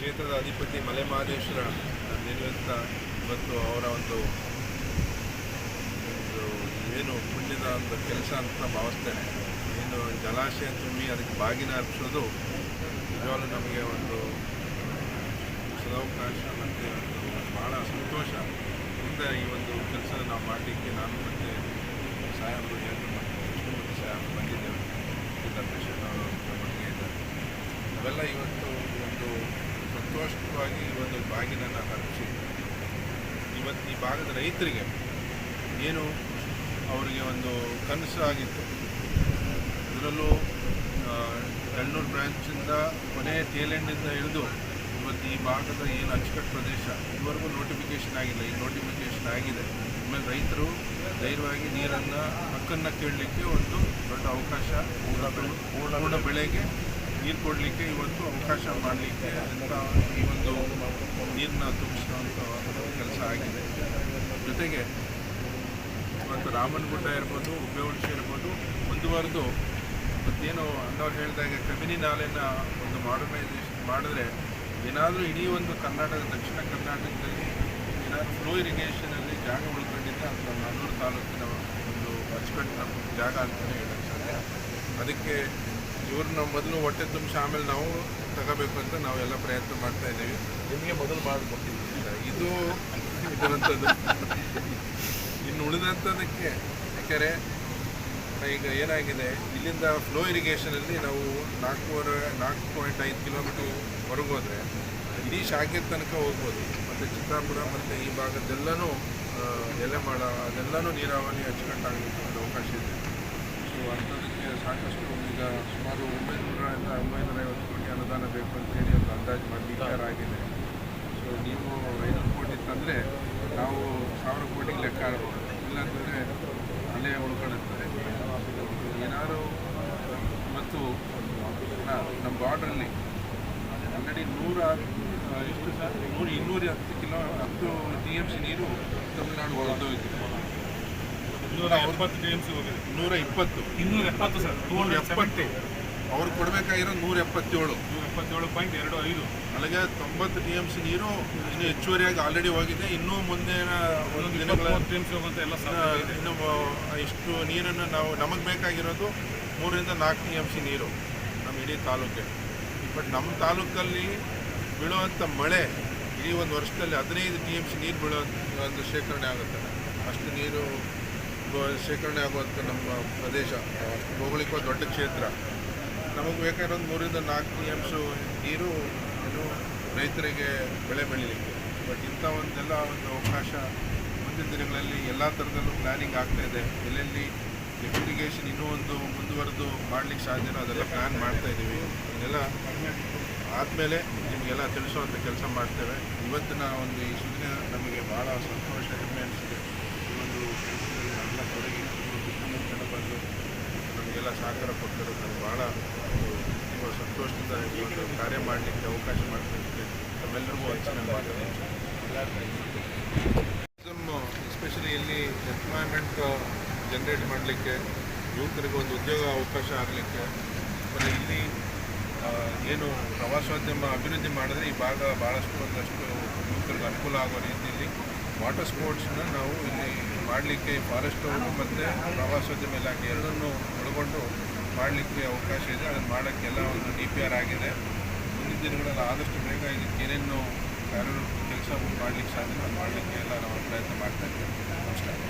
ಕ್ಷೇತ್ರದ ಅಧಿಪತಿ ಮಲೆಮಹದೇಶ್ವರ ನಿಲ್ಲುವಂಥ ಇವತ್ತು ಅವರ ಒಂದು ಒಂದು ಏನು ಪುಣ್ಯದ ಒಂದು ಕೆಲಸ ಅಂತ ಭಾವಿಸ್ತೇನೆ. ಏನು ಜಲಾಶಯ ತುಂಬಿ ಅದಕ್ಕೆ ಬಾಗಿನ ಅರ್ಪಿಸೋದು ನಿಜವಾಗ್ಲೂ ನಮಗೆ ಒಂದು ಸದಾವಕಾಶ ಮತ್ತು ಒಂದು ಭಾಳ ಸಂತೋಷ. ಮುಂದೆ ಈ ಒಂದು ಕೆಲಸ ನಾವು ಮಾಡಲಿಕ್ಕೆ ನಾನು ಮತ್ತು ಸಂತೋಷವಾಗಿ ಈ ಒಂದು ಬಾಗಿಲನ್ನು ಹಚ್ಚಿ ಇವತ್ತು ಈ ಭಾಗದ ರೈತರಿಗೆ ಏನು ಅವರಿಗೆ ಒಂದು ಕನಸು ಆಗಿತ್ತು. ಅದರಲ್ಲೂ ಎಳ್ನೂರು ಬ್ರ್ಯಾಂಚಿಂದ ಕೊನೆ ತೇಲೆಂಡಿಂದ ಹಿಡಿದು ಇವತ್ತು ಈ ಭಾಗದ ಏನು ಅಚ್ಚುಕಟ್ಟು ಪ್ರದೇಶ, ಇದುವರೆಗೂ ನೋಟಿಫಿಕೇಶನ್ ಆಗಿಲ್ಲ. ಈ ನೋಟಿಫಿಕೇಶನ್ ಆಗಿದೆ. ಆಮೇಲೆ ರೈತರು ಧೈರ್ಯವಾಗಿ ನೀರನ್ನು ಹಕ್ಕನ್ನು ಕೇಳಲಿಕ್ಕೆ ಒಂದು ದೊಡ್ಡ ಅವಕಾಶ ಪೂರ್ಣ ಬೆಳೆಗೆ ನೀರು ಕೊಡಲಿಕ್ಕೆ ಇವತ್ತು ಅವಕಾಶ ಮಾಡಲಿಕ್ಕೆ ಅಂತ ಈ ಒಂದು ನೀರನ್ನ ತುಂಬಿಸುವಂಥ ಕೆಲಸ ಆಗಿದೆ. ಜೊತೆಗೆ ಇವತ್ತು ರಾಮನಗುಡ್ಡ ಇರ್ಬೋದು ಉಬ್ಬೇಹುಣಸಿ ಇರ್ಬೋದು ಮುಂದುವರೆದು ಮತ್ತೇನು ಅನ್ನೋರು ಹೇಳಿದಾಗ ಕಬಿನಿ ನಾಲೆನ ಒಂದು ಮಾಡರ್ನೈಸೇಷನ್ ಮಾಡಿದ್ರೆ ಏನಾದರೂ ಇಡೀ ಒಂದು ಕರ್ನಾಟಕ, ದಕ್ಷಿಣ ಕರ್ನಾಟಕದಲ್ಲಿ ಏನಾದರೂ ಫ್ಲೋ ಇರಿಗೇಷನಲ್ಲಿ ಜಾಗ ಉಳ್ಕೊಂಡಿದ್ದ ಅಂತ ನಮ್ಮ ತಾಲೂಕಿನ ಒಂದು ಅಚ್ಚುಕಟ್ಟಿನ ಜಾಗ ಅಂತಲೇ ಹೇಳಕ್ಕೆ ಅದಕ್ಕೆ ಇವ್ರನ್ನ ಮೊದಲು ಹೊಟ್ಟೆ ತುಂಬಿಸಿ ಆಮೇಲೆ ನಾವು ತಗೋಬೇಕು ಅಂತ ನಾವೆಲ್ಲ ಪ್ರಯತ್ನ ಮಾಡ್ತಾ ಇದ್ದೀವಿ. ನಿಮಗೆ ಮೊದಲು ಮಾಡಿಕೊಟ್ಟಿದ್ದೀವಿ ಇದು ಇದರಂಥದ್ದು ಇನ್ನು ಉಳಿದಂಥದಕ್ಕೆ ಯಾಕೆಂದರೆ ಈಗ ಏನಾಗಿದೆ ಇಲ್ಲಿಂದ ಫ್ಲೋ ಇರಿಗೇಷನಲ್ಲಿ ನಾವು ನಾಲ್ಕೂವರೆ ನಾಲ್ಕು ಪಾಯಿಂಟ್ ಐದು ಕಿಲೋಮೀಟರ್ ಹೊರಗೆ ಹೋದರೆ ಇಡೀ ಶಾಖೆ ತನಕ ಹೋಗ್ಬೋದು. ಮತ್ತು ಚಿತ್ತಾಪುರ ಮತ್ತು ಈ ಭಾಗದ್ದೆಲ್ಲನೂ ಎಲೆ ಎಲೆಮಾಳ ಅದೆಲ್ಲನೂ ನೀರಾವರಿ ಅಚ್ಚುಕಟ್ಟಾಗಲಿಕ್ಕೆ ಒಂದು ಅವಕಾಶ ಇದೆ. ಸೊ ಅಂಥದಕ್ಕೆ ಸಾಕಷ್ಟು ಈಗ ಸುಮಾರು ಒಂಬೈನೂರರಿಂದ ಒಂಬೈನೂರ ಐವತ್ತು ಕೋಟಿ ಅನುದಾನ ಬೇಕು ಅಂತೇಳಿ ಒಂದು ಅಂದಾಜು ಮಾಡಿ ಆಗಿದೆ ಸೊ ನೀವು ಐನೂರು ಕೋಟಿ ತಂದರೆ ನಾವು ಸಾವಿರ ಕೋಟಿಗೆ ಲೆಕ್ಕ ಆಡ್ಬೋದು ಇಲ್ಲಾಂತಂದರೆ ಅಲ್ಲೇ ಉಳ್ಕೊಳ್ಳುತ್ತೆ. ಏನಾದ್ರು ಮತ್ತು ನಮ್ಮ ಬಾರ್ಡ್ರಲ್ಲಿ ಆಲ್ರೆಡಿ ನೂರ ಎಷ್ಟು ಸರ್? ನೂರು ಇನ್ನೂರ ಹತ್ತು ಕಿಲೋ ಹತ್ತು ಟಿ ಎಂ ಸಿ ನೀರು ತಮಿಳುನಾಡು ಹೊರಟೋಗಿದೆ ನೂರ ಎಪ್ಪತ್ತು ಟಿ ಎಂ ಸಿ ಹೋಗಿದೆ. ನೂರ ಇಪ್ಪತ್ತು ಇನ್ನೂರ ಎಪ್ಪತ್ತು ಸರ್. ನೂರ ಎಪ್ಪತ್ತು. ಅವ್ರು ಕೊಡಬೇಕಾಗಿರೋ ನೂರ ಎಪ್ಪತ್ತೇಳು. ನೂರ ಎಪ್ಪತ್ತೇಳು ಪಾಯಿಂಟ್ ಎರಡು ಐದು. ಅಲ್ಲಿಗೆ ತೊಂಬತ್ತು ಟಿ ಎಂ ಸಿ ನೀರು ಇನ್ನು ಹೆಚ್ಚುವರಿಯಾಗಿ ಆಲ್ರೆಡಿ ಹೋಗಿದೆ. ಇನ್ನೂ ಮುಂದಿನ ಒಂದು ದಿನಗಳ ಇಪ್ಪತ್ತು ಟಿ ಎಂ ಸಿ ಹೋಗುವಂತ ಎಲ್ಲ ಸಾಧ್ಯತೆ ಇನ್ನು ಇಷ್ಟು ನೀರನ್ನು ನಾವು ನಮಗೆ ಬೇಕಾಗಿರೋದು ಮೂರರಿಂದ ನಾಲ್ಕು ಟಿ ಎಂ ಸಿ ನೀರು ನಮ್ಮ ಇಡೀ ತಾಲೂಕೆ. ಬಟ್ ನಮ್ಮ ತಾಲೂಕಲ್ಲಿ ಬೀಳುವಂಥ ಮಳೆ ಇಡೀ ಒಂದು ವರ್ಷದಲ್ಲಿ ಹದಿನೈದು ಟಿ ಎಂ ಸಿ ನೀರು ಬೀಳೋ ಒಂದು ಶೇಖರಣೆ ಆಗುತ್ತೆ. ಅಷ್ಟು ನೀರು ಶೇಖರಣೆ ಆಗುವಂಥ ನಮ್ಮ ಪ್ರದೇಶ ಭೌಗೋಳಿಕವಾಗಿ ದೊಡ್ಡ ಕ್ಷೇತ್ರ. ನಮಗೆ ಬೇಕಾಗಿರೋದು ಮೂರಿಂದ ನಾಲ್ಕು ಎಮ್ಸು ನೀರು ಏನು ರೈತರಿಗೆ ಬೆಳೆ ಬೆಳೀಲಿಕ್ಕೆ. ಬಟ್ ಇಂಥ ಒಂದೆಲ್ಲ ಒಂದು ಅವಕಾಶ ಮುಂದಿನ ದಿನಗಳಲ್ಲಿ ಎಲ್ಲ ಥರದಲ್ಲೂ ಪ್ಲ್ಯಾನಿಂಗ್ ಆಗ್ತಾ ಇದೆ. ಎಲ್ಲೆಲ್ಲಿ ಇರಿಗೇಷನ್ ಇನ್ನೂ ಒಂದು ಮುಂದುವರೆದು ಮಾಡ್ಲಿಕ್ಕೆ ಸಾಧ್ಯನೋ ಅದೆಲ್ಲ ಪ್ಲ್ಯಾನ್ ಮಾಡ್ತಾ ಇದ್ದೀವಿ. ಇದೆಲ್ಲ ಆದಮೇಲೆ ನಿಮಗೆಲ್ಲ ತಿಳಿಸುವಂಥ ಕೆಲಸ ಮಾಡ್ತೇವೆ. ಇವತ್ತಿನ ಒಂದು ಈ ಸುದಿನ ನಮಗೆ ಭಾಳ ಸಂತೋಷ, ಹೆಮ್ಮೆ ಅನಿಸಿದೆ ಈ ಒಂದು ಕೆಲಸದಲ್ಲಿ ಎಲ್ಲ ತೊಡಗಿ ಬಂದು ನಮಗೆಲ್ಲ ಸಹಕಾರ ನಾನು ಭಾಳ ಒಂದು ಸಂತೋಷದಿಂದ ಈ ಒಂದು ಕಾರ್ಯ ಮಾಡಲಿಕ್ಕೆ ಅವಕಾಶ ಮಾಡಿಕೊಟ್ಟಿದೆ ನಮ್ಮೆಲ್ಲರಿಗೂ ವಂಚನೆ ಎಸ್ಪೆಷಲಿ ಇಲ್ಲಿ ಎಂಪ್ಲಾಯ್ಮೆಂಟ್ ಜನ್ರೇಟ್ ಮಾಡಲಿಕ್ಕೆ, ಯುವಕರಿಗೆ ಒಂದು ಉದ್ಯೋಗ ಅವಕಾಶ ಆಗಲಿಕ್ಕೆ ಆಮೇಲೆ ಇಲ್ಲಿ ಏನು ಪ್ರವಾಸೋದ್ಯಮ ಅಭಿವೃದ್ಧಿ ಮಾಡಿದ್ರೆ ಈ ಭಾಗ ಭಾಳಷ್ಟು ಒಂದಷ್ಟು ಯುವಕರಿಗೆ ಅನುಕೂಲ ಆಗೋ ರೀತಿಯಲ್ಲಿ ವಾಟರ್ ಸ್ಪೋರ್ಟ್ಸ್ನ ನಾವು ಇಲ್ಲಿ ಮಾಡಲಿಕ್ಕೆ ಫಾರೆಸ್ಟ್ ಅವರು ಮತ್ತು ಪ್ರವಾಸೋದ್ಯಮ ಇಲಾಖೆ ಎರಡನ್ನೂ ಒಳಗೊಂಡು ಮಾಡಲಿಕ್ಕೆ ಅವಕಾಶ ಇದೆ. ಅದನ್ನು ಮಾಡೋಕ್ಕೆಲ್ಲ ಒಂದು ಡಿ ಪಿ ಆರ್ ಆಗಿದೆ. ಮುಂದಿನ ದಿನಗಳಲ್ಲಿ ಆದಷ್ಟು ಬೇಗ ಇದಕ್ಕೆ ಏನೇನು ಯಾರು ಕೆಲಸ ಮಾಡಲಿಕ್ಕೆ ಸಾಧ್ಯ ಮಾಡಲಿಕ್ಕೆ ಎಲ್ಲ ನಾವು ಪ್ರಯತ್ನ ಮಾಡ್ತಾ ಇದ್ದೀವಿ. ನಮಸ್ಕಾರ.